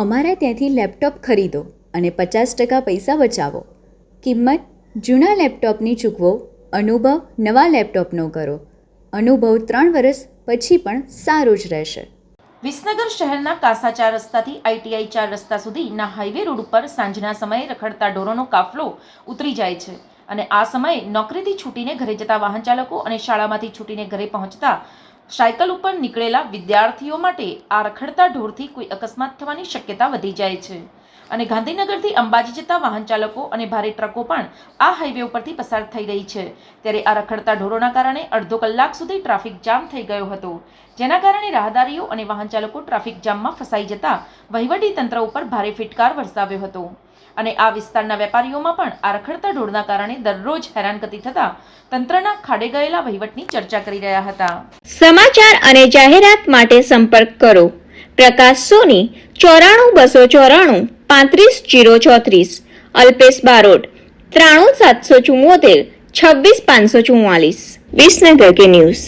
અમારા ત્યાંથી લેપટોપ ખરીદો અને પચાસ ટકા પૈસા બચાવો. કિંમત, જૂના લેપટોપની ચૂકવો, અનુભવ, નવા લેપટોપનો કરો. અનુભવ ત્રણ વર્ષ પછી પણ સારો જ રહેશે. વિસનગર શહેરના કાસા ચાર રસ્તાથી આઈટીઆઈ ચાર રસ્તા સુધીના હાઈવે રોડ ઉપર સાંજના સમયે રખડતા ઢોરોનો કાફલો ઉતરી જાય છે અને આ સમયે નોકરીથી છૂટીને ઘરે જતા વાહન ચાલકો અને શાળામાંથી છૂટીને ઘરે પહોંચતા સાયકલ ઉપર નીકળેલા વિદ્યાર્થીઓ માટે આ રખડતા ઢોરથી કોઈ અકસ્માત થવાની શક્યતા વધી જાય છે. અને ગાંધીનગરથી અંબાજી જતા વાહન ચાલકો અને ભારે ટ્રકો પણ આ હાઈવે ઉપરથી પસાર થઈ રહી છે. ત્યારે આ રખડતા ઢોરોના કારણે અડધો કલાક સુધી ટ્રાફિક જામ થઈ ગયો હતો. જેના કારણે રાહદારીઓ અને વાહન ચાલકો ટ્રાફિક જામમાં ફસાઈ જતા વહીવટી તંત્ર ઉપર ભારે ફિટકાર વરસાવ્યો હતો. અને આ વિસ્તારના વેપારીઓમાં પણ આ રખડતા ઢોરના કારણે દરરોજ હેરાનગતિ થતા તંત્રના ખાડે ગયેલા વહીવટની ચર્ચા કરી રહ્યા હતા. સમાચાર અને જાહેરાત માટે સંપર્ક કરો. પ્રકાશ સોની, ચોરાણું બસો ચોરાણું, પાંત્રીસ જીરો ચોત્રીસ. અલ્પેશ બારોટ, ત્રાણું સાતસો ચુમ્મોતેર છવ્વીસ પાંચસો ચુમ્માલીસ વિસનગર કે ન્યૂઝ.